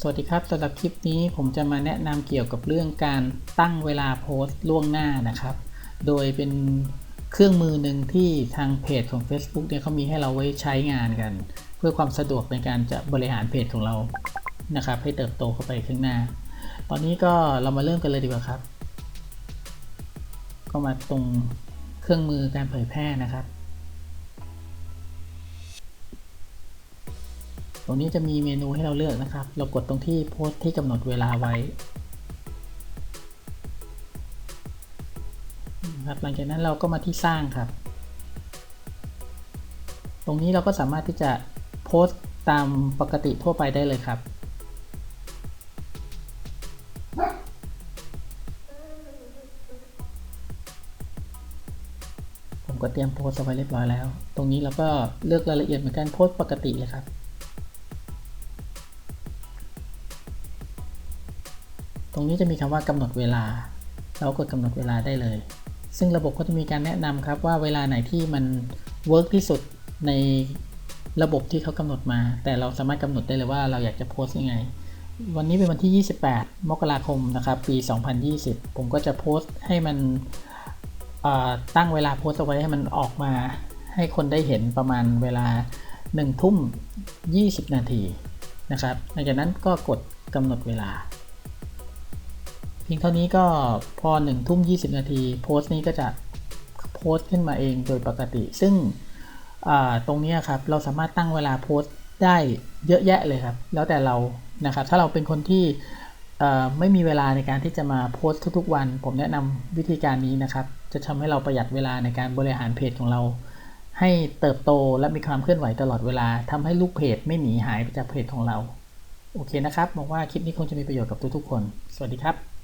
สวัสดีครับสำหรับคลิปนี้ผมจะมาแนะนำเกี่ยวกับเรื่องการตั้งเวลาโพสต์ล่วงหน้านะครับ โดยเป็นเครื่องมือหนึ่งที่ทางเพจของ Facebook เนี่ยเขามีให้เราไว้ใช้งานกัน เพื่อความสะดวกในการจะบริหารเพจของเรานะครับให้เติบโตเข้าไปข้างหน้า ตอนนี้ก็เรามาเริ่มกันเลยดีกว่าครับ ก็มาตรงเครื่องมือการเผยแพร่นะครับ ตรงนี้จะมีเมนูให้เราเลือกนะครับ เรากดตรงที่โพสที่กำหนดเวลาไว้ครับหลังจากนั้นเราก็มาที่สร้างครับ ตรงนี้เราก็สามารถที่จะโพสตามปกติทั่วไปได้เลยครับ ผมก็เตรียมโพสเอาไว้เรียบร้อยแล้ว ตรงนี้เราก็เลือกรายละเอียดเหมือนกันโพสปกติเลยครับ รงนี้จะมีคำว่ากำหนดเวลา เรากดกำหนดเวลาได้เลย ซึ่งระบบก็จะมีการแนะนำครับว่าเวลาไหนที่มันเวิร์กที่สุดในระบบที่เขากำหนดมา แต่เราสามารถกำหนดได้เลยว่าเราอยากจะโพสต์ยังไง วันนี้เป็นวันที่ 28 มกราคมนะครับปี 2020 ผมก็จะโพสต์ให้มันตั้งเวลาโพสต์เอาไว้ให้มันออกมาให้คนได้เห็นประมาณเวลา 1 ทุ่ม 20 นาทีนะครับหลังจากนั้นก็กดกำหนดเวลา พียงเท่านี้ก็พอ1ทุ่ม20 นาที โพสต์นี้ก็จะโพสต์ขึ้นมาเองโดยปกติ ซึ่งตรงนี้ครับเราสามารถตั้งเวลาโพสต์ได้เยอะแยะเลยครับ แล้วแต่เรานะครับ ถ้าเราเป็นคนที่ไม่มีเวลาในการที่จะมาโพสต์ทุกๆวัน ผมแนะนำวิธีการนี้นะครับ จะทำให้เราประหยัดเวลาในการบริหารเพจของเรา ให้เติบโตและมีความเคลื่อนไหวตลอดเวลาทำให้ลูกเพจไม่หนีหายไปจากเพจของเรา โอเคนะครับมองว่าคลิปนี้คงจะมีประโยชน์กับทุกๆคน สวัสดีครับ